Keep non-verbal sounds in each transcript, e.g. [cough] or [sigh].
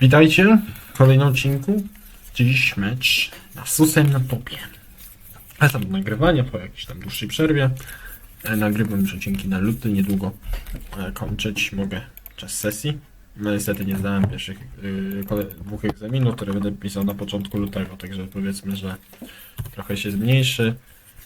Witajcie w kolejnym odcinku. Dziś mecz na Susem na topie. Etap nagrywania po jakiejś tam dłuższej przerwie. E, Nagrywam już odcinki na luty, niedługo e, kończyć mogę czas sesji. No niestety nie zdałem pierwszych yy, dwóch egzaminów, które będę pisał na początku lutego, także powiedzmy, że trochę się zmniejszy.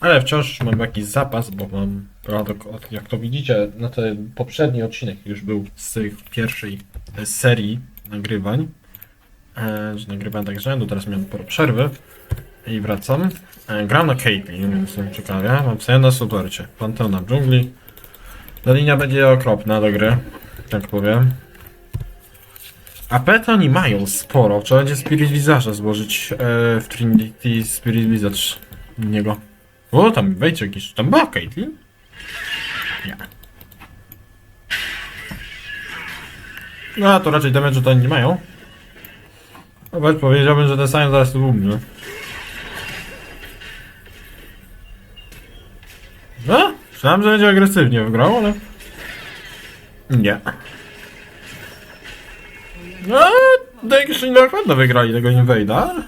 Ale wciąż mam jakiś zapas, bo mam, jak to widzicie, no to poprzedni odcinek już był z tej pierwszej serii nagrywań. E, że nagrywałem tak rzędu, teraz miałem sporo przerwy i wracam. E, gram na Caitlyn, więc jestem ciekawy. Mam sobie na supercie. Panteon na dżungli. Ta linia będzie okropna do gry, tak powiem. A pet oni mają sporo. Trzeba będzie Spirit Wizarza złożyć e, w Trinity Spirit Wizard niego. O, tam wejdź jakiś. Tam była Caitlyn? Nie. No, to raczej damage to oni nie mają. Nawet powiedziałbym, że ten sam zaraz tu umrze. No, myślałem, że będzie agresywnie wygrał, ale... Nie. No, Dexy na pewno wygrali tego Invader.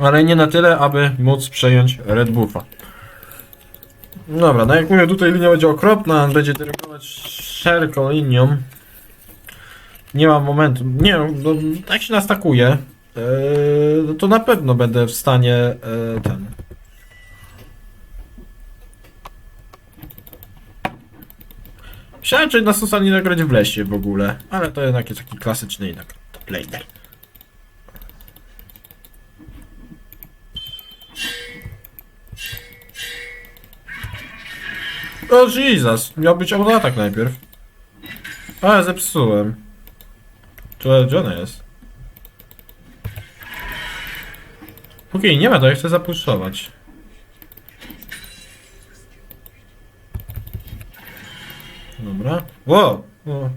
Ale nie na tyle, aby móc przejąć Red Buffa. Dobra, no jak mówię, tutaj linia będzie okropna, będzie dyrygować szeroką linią. Nie mam momentu. Nie, no, jak się nastakuje, yy, to na pewno będę w stanie yy, ten. Myślałem, czy na Susa nie nagrać w lesie w ogóle, ale to jednak jest taki klasyczny jednak top O Jesus, miał być autoatak najpierw. A, zepsułem. Czy ona jest? Póki nie ma, to ja chcę zapuszczować. Dobra. Wow. O.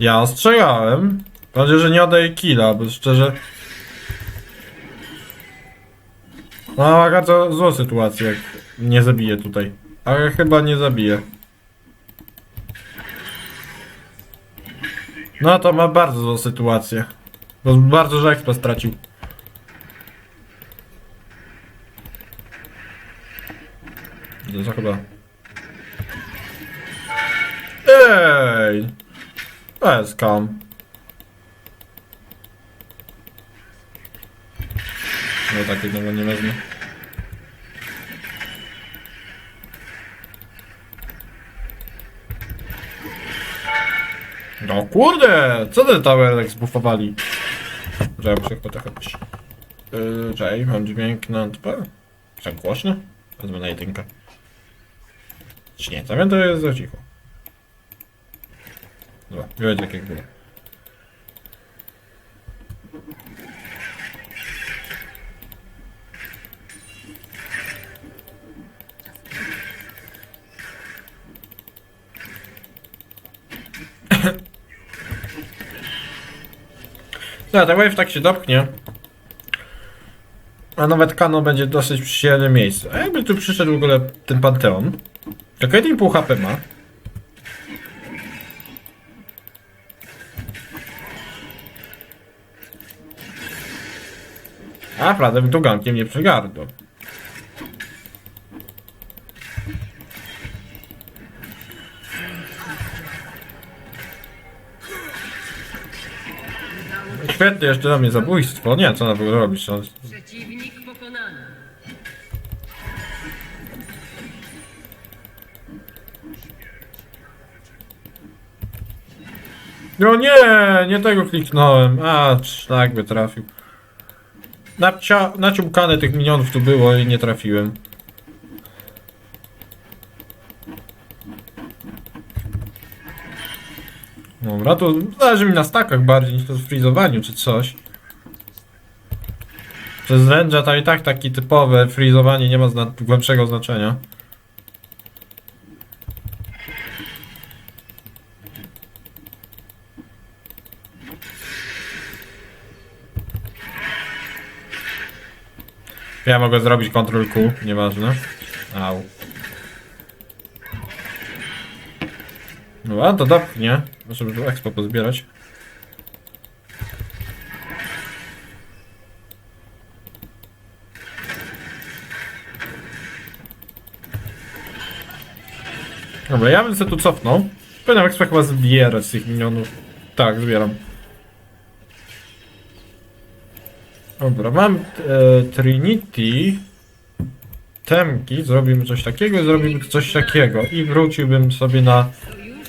Ja ostrzegałem. Mam że nie oddaję killa, bo szczerze... No, bardzo zła sytuacja, jak nie zabiję tutaj. Ale chyba nie zabiję. No to ma bardzo złą sytuację. Bo bardzo że expa stracił. To chyba... Ej! Kam. No tak jednego nie wezmę. No kurde! Co ten tower tak zbufowali? Ja muszę chyba trochę być. Yy, czekaj, mam dźwięk na antpę? Tak głośno? Wezmę na jedynkę. Czy nie? Zamiast to jest za cicho. Dobra, nie będzie jak było. No, ta wave tak się dopchnie. A nawet Kano będzie dosyć przyjemne miejsce. A jakby tu przyszedł w ogóle ten Panteon, to Caitlyn pół HP ma. A prawda, tu gankiem nie przegarnął. Świetnie, jeszcze na mnie zabójstwo. Nie, co ona w ogóle robisz? No, Przeciwnik pokonany. No nie, nie tego kliknąłem. A, szlak by trafił. Nacia, naciąkane tych minionów tu było i nie trafiłem. Dobra, to zależy mi na stakach bardziej niż to w freezowaniu czy coś. Przez rędzia to i tak taki typowe freezowanie nie ma zna głębszego znaczenia. Ja mogę zrobić Ctrl Q, nieważne. Au. Dobra, to dopnie, żeby tu expo pozbierać. Dobra, ja bym sobie tu cofnął. Powinienem expo chyba zbierać z tych minionów. Tak, zbieram. Dobra, mam e, Trinity. Temki, zrobimy coś takiego, zrobimy coś takiego i wróciłbym sobie na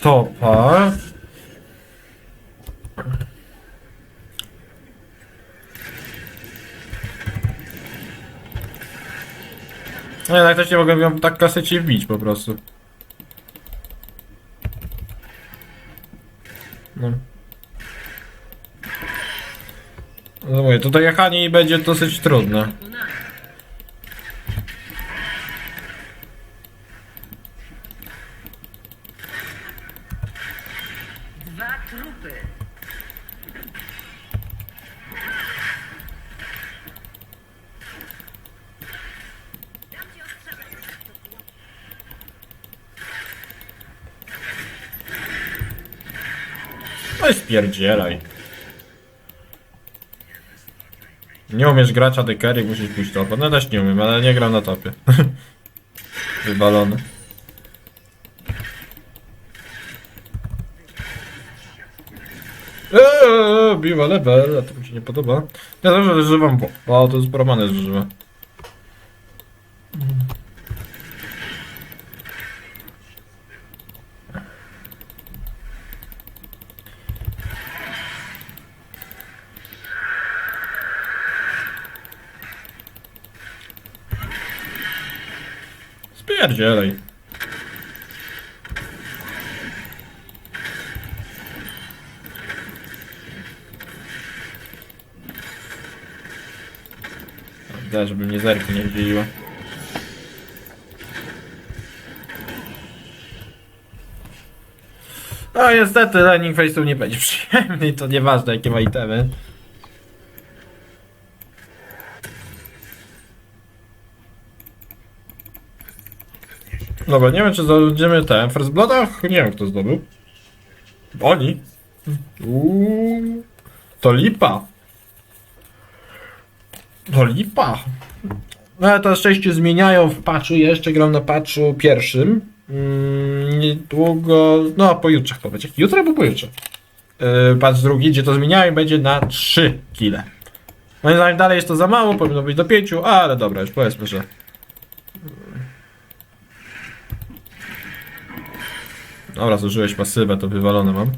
topa. No ja też nie mogę ją tak klasycznie wbić po prostu. No. No mówię, to dojechanie będzie dosyć trudne. I spierdzielaj. Nie umiesz grać AD carry, musisz pójść topa. No też nie umiem, ale nie gram na topie. [laughs] Wywalony. Eee, biła level, a to mi się nie podoba. Ja zawsze używam, bo o, to jest poromane zużywa. Spierdzielaj. Da, żeby mnie zerki nie wzięła. No niestety Lightning Face tu nie będzie [laughs] przyjemny, to nieważne jakie ma itemy. Dobra, nie wiem czy zdobędziemy ten. First Bloodach? Nie wiem kto zdobył. Oni. Uuu, to lipa. To lipa. No ale to szczęście zmieniają w patchu. Jeszcze gram na patchu pierwszym. Mm, niedługo, no pojutrze chyba będzie. Jutro albo pojutrze. Yy, patch drugi, gdzie to zmieniają będzie na 3 kile. Moim zdaniem dalej jest to za mało, powinno być do 5, ale dobra, już powiedzmy, że Dobra, zużyłeś pasywę, to wywalone mam.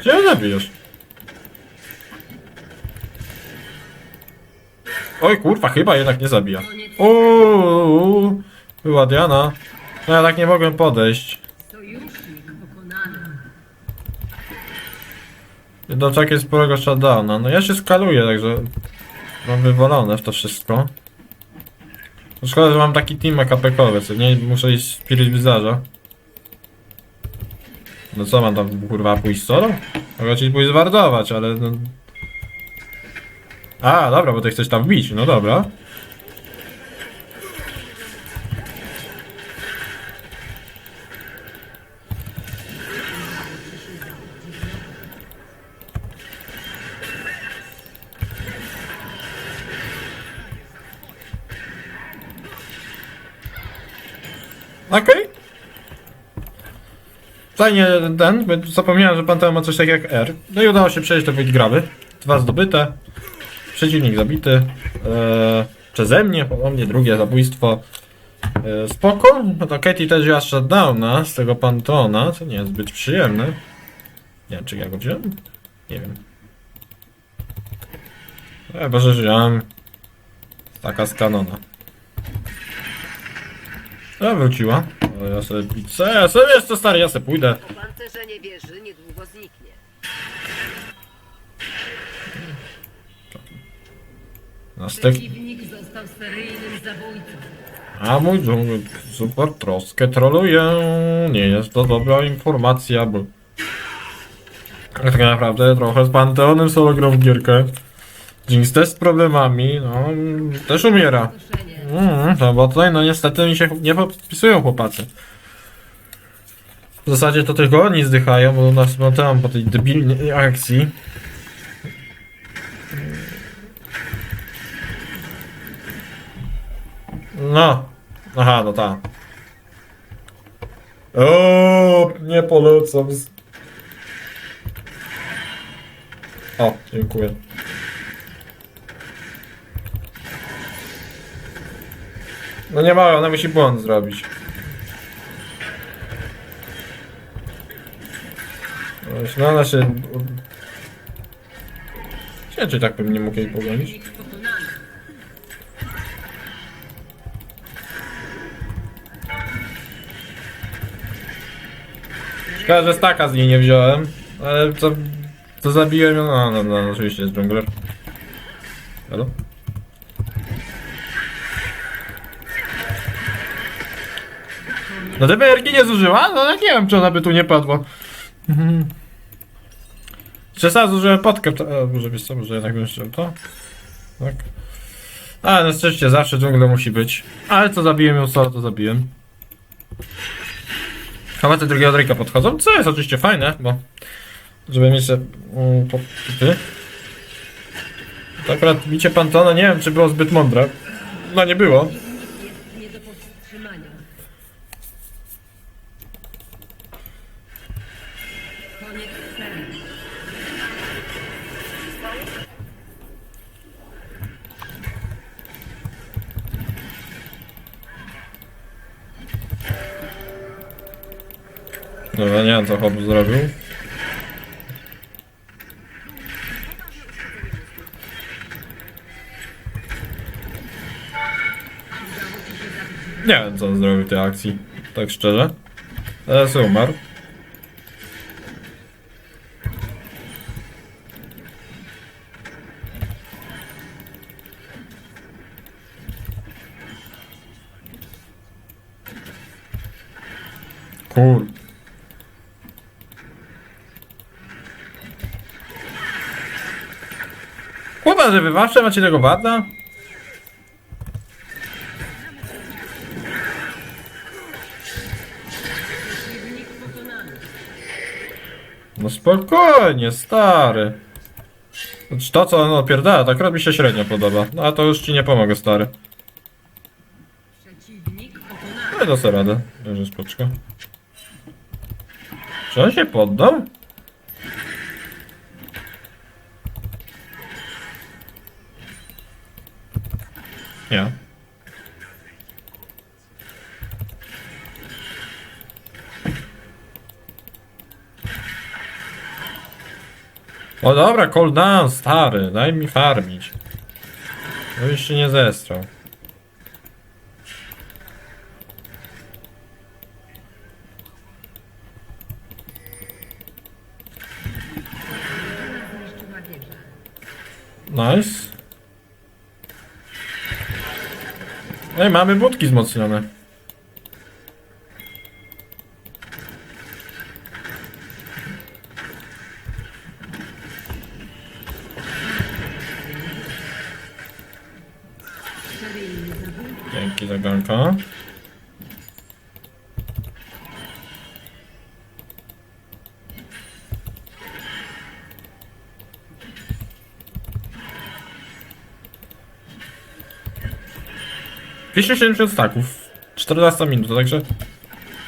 Gdzie zabijesz? Oj kurwa, chyba jednak nie zabija. Uuu, była Diana. No ja tak nie mogłem podejść. Sojusznik pokonany. Do takiego sporego shutdowna. No ja się skaluję, także mam wywalone w to wszystko. No Szkoda, że mam taki team AKP-kowy, co nie? Muszę iść Spirit Wizarza. No co mam tam kurwa pójść solo? Mogę ci pójść zwardować, ale no... A, dobra, bo ty chcesz tam wbić, no dobra. Okej. Fajnie ten, bo zapomniałem, że Panteon ma coś takiego jak R. No i udało się przejść do Witgrawy. Dwa zdobyte. Przeciwnik zabity. Eee, przeze mnie, po mnie drugie zabójstwo. Eee, spoko. No to Katie też wzięła shutdowna z tego Pantona, co nie jest zbyt przyjemne. Nie wiem, czy ja go wziąłem? Nie wiem. E, Boże, że wziąłem. Taka z kanona. A, wróciła. O, ja sobie pizzę, ja sobie stary, ja sobie pójdę. Po pancerze nie wieży niedługo zniknie. Przeciwnik został seryjnym zabójcą. A mój dżungl super troskę troluje. Nie jest to dobra informacja, bo... Tak naprawdę trochę z Panteonem solo grał w gierkę. Jinx też z problemami, no też umiera. Proszenie. Mm, no bo tutaj no niestety mi się nie podpisują chłopacy. W zasadzie to tylko oni zdychają, bo nas Panteon po tej debilnej akcji. No. Aha, no tak. O, nie polecam. O, dziękuję. No nie ma, ona musi błąd zrobić. No ona się... Nie, czy tak bym nie mógł jej pogonić? Szkoda, że staka z niej nie wziąłem, ale to, to zabiłem ją, no, no, no, oczywiście jest jungler. Halo? No te BRG nie zużyła? No jak nie wiem, czy ona by tu nie padła. Mhm. Jeszcze sam zużyłem potkę, to, e, może wiesz co, może jednak bym to? Tak. Ale na szczęście zawsze dżungler musi być. Ale co zabiłem ją solo, to zabiłem. Chamaty drugiego Drake'a podchodzą, co jest oczywiście fajne, bo żeby mieć te mm, podpity. To akurat bicie Pantona nie wiem, czy było zbyt mądre. No nie było. Dobra, nie wiem co Hobbs zrobił. Nie wiem co on zrobił w tej akcji, tak szczerze. Teraz umarł. Cool. Chłopak, że wy zawsze macie tego bada? No spokojnie, stary. Znaczy to co on opierdala, tak robi się średnio podoba. No a to już ci nie pomogę, stary. No i sobie radę. Bierze spoczko. Czy on się poddał? Nie. O dobra, cool down, stary, daj mi farmić. No już się nie zestrał. Nice. No i mamy budki wzmocnione. 270 staków. 14 minuta, także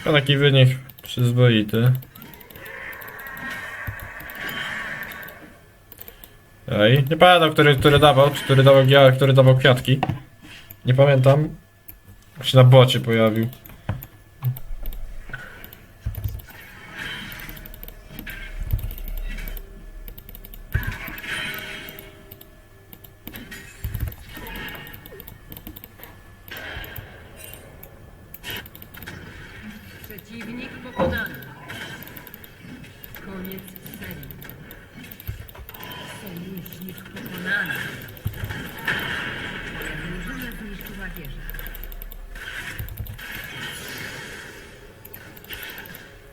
taki wynik przyzwoity. Ej, nie pamiętam, który, który dawał, który dawał który dawał kwiatki. Nie pamiętam. Jak się na bocie pojawił.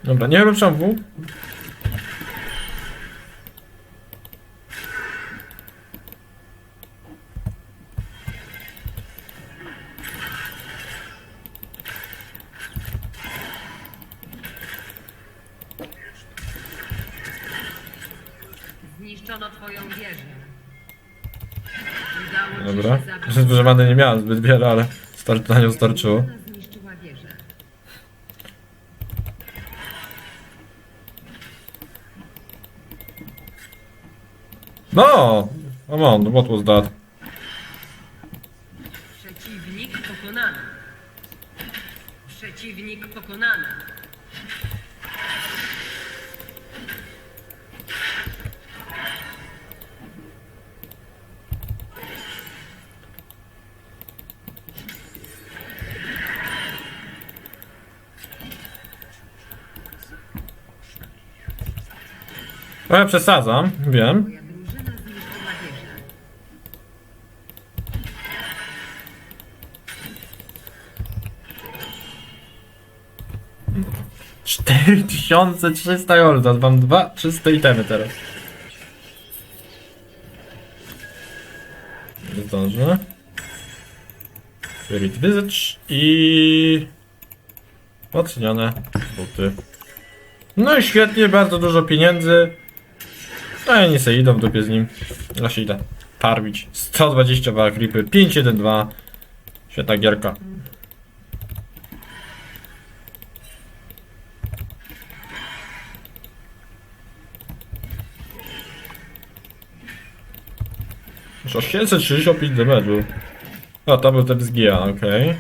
Dobra, nie wylepszam W. Zniszczono twoją wieżę. Udało Dobra. się nie miała zbyt wiele, ale star na nią starczyło. No! Come on, what was that? Przeciwnik pokonany. Przeciwnik pokonany. Przesadzam, wiem. 4300 golda, mam dwa czyste itemy teraz. Zdążę. Spirit Visage i... Ocenione buty. No i świetnie, bardzo dużo pieniędzy. No ja nie idę w dupie z nim. Ja się idę parwić. 122 creepy, 512. Świetna gierka. Już 865 damage'u. A, to był ten z GIA, okej.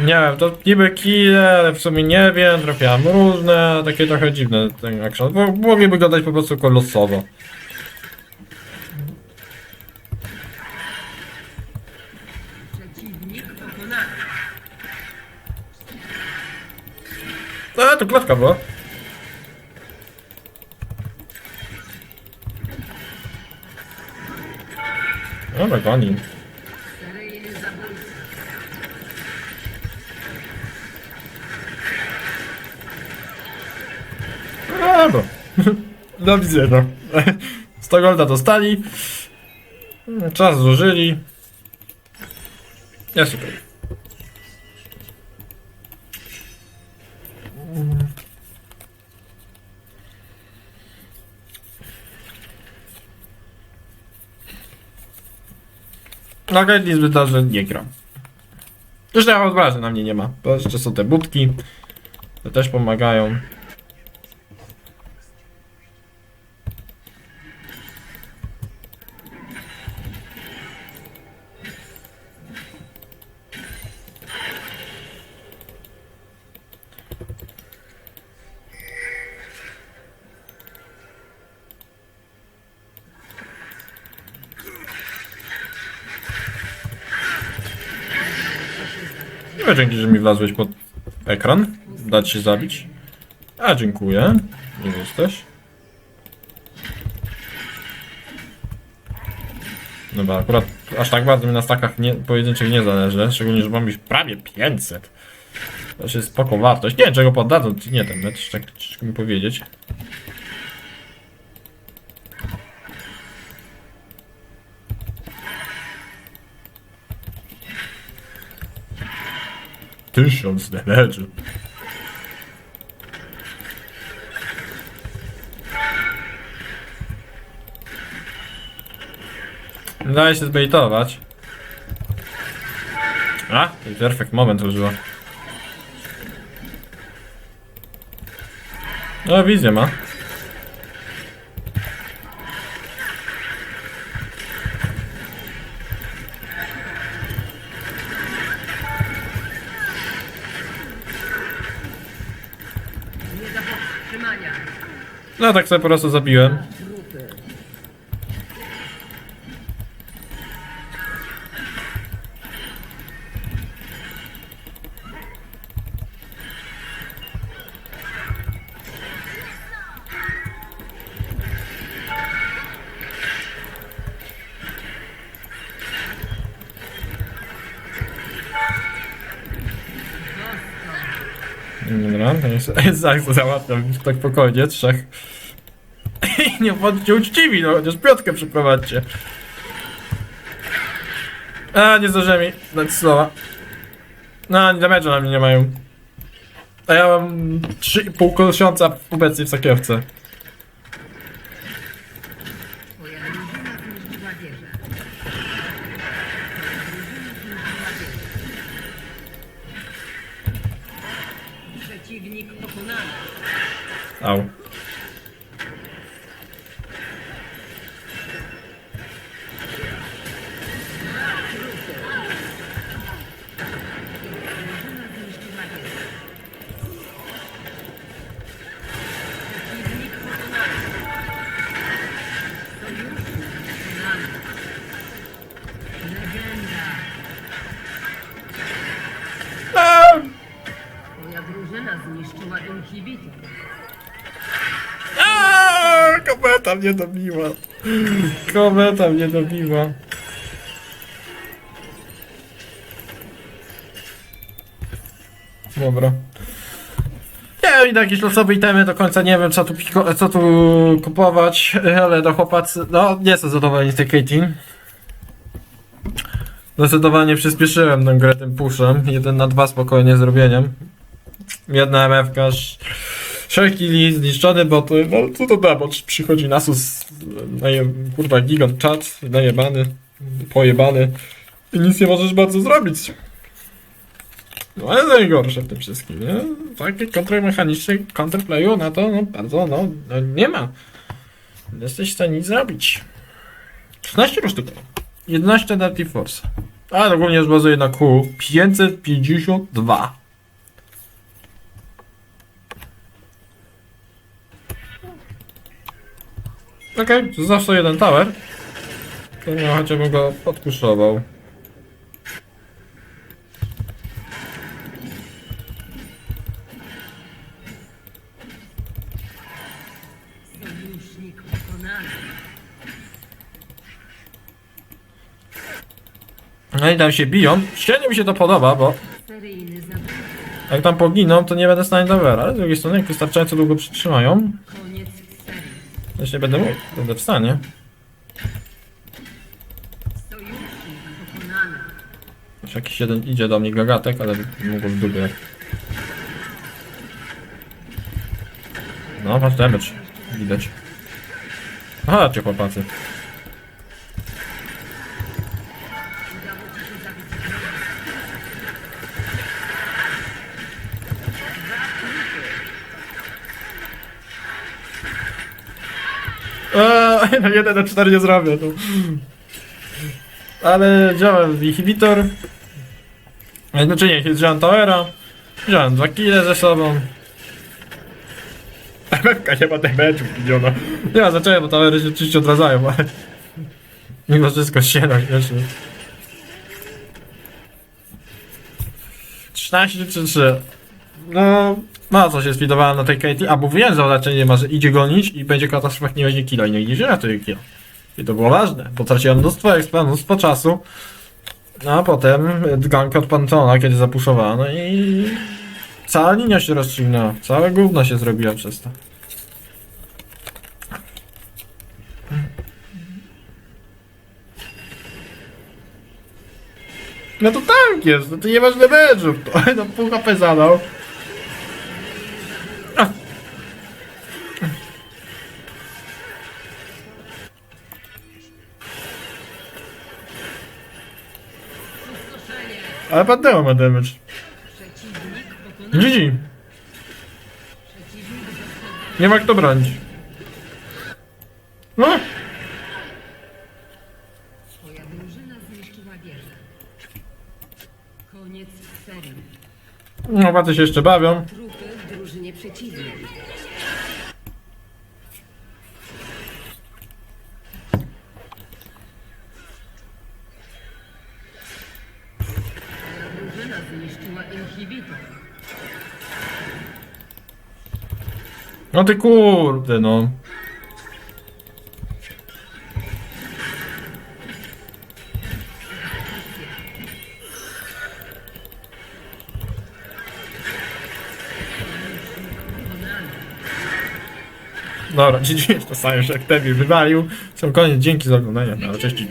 Nie wiem, to niby kile, ale w sumie nie wiem, trafiałem różne, takie trochę dziwne ten action. Bo mogliby go dać po prostu. Przeciwnik pokonany. A, to klatka była. Dobra, goni. A, bo. Do widzenia. 100 golda dostali. Czas zużyli. Jest okej. Na Gatli zbyt dobrze nie gram. Zresztą ja odważę na mnie nie ma. Bo jeszcze są te budki. To też pomagają. No, dzięki, że mi wlazłeś pod ekran. Dać się zabić. A, dziękuję. Nie jesteś. Dobra, akurat aż tak bardzo mi na stakach nie, pojedynczych nie zależy. Szczególnie, że mam już prawie 500. To jest spoko wartość. Nie wiem, czego poddadzą, nie ten mecz, tak mi powiedzieć. Tysiąc damage'u. Daje się zbejtować. A, perfect moment użyła. No, wizję ma. Tak sobie po prostu zabiłem. Dobra, to jest [laughs] Zach załatwiam tak spokojnie, trzech nie bądźcie uczciwi, no chociaż piątkę przeprowadźcie. A, nie zdążyłem mi dać słowa. No, ani damage'a na mnie nie mają. A ja mam 3,5 tysiąca obecnie w sakiewce. Au. Mnie dobiła. Kometa mnie dobiła. Dobra. Nie idę jakieś losowe itemy do końca, nie wiem co tu, piko, co tu kupować, ale do chłopacy, no nie są zadowoleni z tej Katie. Zdecydowanie przyspieszyłem tę grę tym puszem, jeden na dwa spokojnie zrobieniem. Jedna MFK, sz- Wszelki list, zniszczony boty, no co to da, bo przychodzi Nasus, kurwa, gigant czat, najebany, pojebany i nic nie możesz bardzo zrobić. No ale najgorsze w tym wszystkim, nie? Takich kontrmechanicznych counterplayu na to, no bardzo, no, no nie ma. Jesteś w stanie nic zrobić. 16 sztuk. 11 na force Ale ogólnie jest bazuje na Q552. Okej, okay, zawsze jeden tower. To ja chociażbym go podkuszował. No i tam się biją. Średnio mi się to podoba, bo jak tam poginą, to nie będę w stanie towera. Ale z drugiej strony, jak wystarczająco długo przytrzymają. Nie będę mógł. Będę w stanie. Już jakiś jeden idzie do mnie gagatek, ale mogło w. No, masz damage. Widać. Aha, cię chłopacy. No 1 na 4 nie zrobię, to. Ale działa inhibitor. Znaczy nie, wziąłem towera. Wziąłem dwa kile ze sobą. [laughs] MFK nie ma damage'u, widziano. Nie ma znaczenia, bo towery się oczywiście odradzają, ale... Mimo wszystko no, jeszcze. 13 czy 3. No, ma co się sfidowałem na tej Katie, albo wyjeżdżał raczej nie ma, że idzie gonić i będzie katastrofa, nie weźmie kilo i nie idzie ratuje kilo. I to było ważne, bo traciłem mnóstwo expa, mnóstwo czasu. No a potem gank od Pantona, kiedy zapuszowano i cała linia się rozstrzygnęła. Całe gówno się zrobiła przez to. No to tank jest, no ty nie masz to [laughs] no pół HP zadał. Ale Panteo ma damage. GG. Nie ma kto bronić. No, Twoja drużyna zniszczyła wieżę. Koniec serii. no paty się jeszcze bawią. Trupy w drużynie przeciwnej. No ty kurde, no. Dobra, [laughs] GG, to sam już jak Tebi wywalił. Są koniec, dzięki za oglądanie. No, cześć.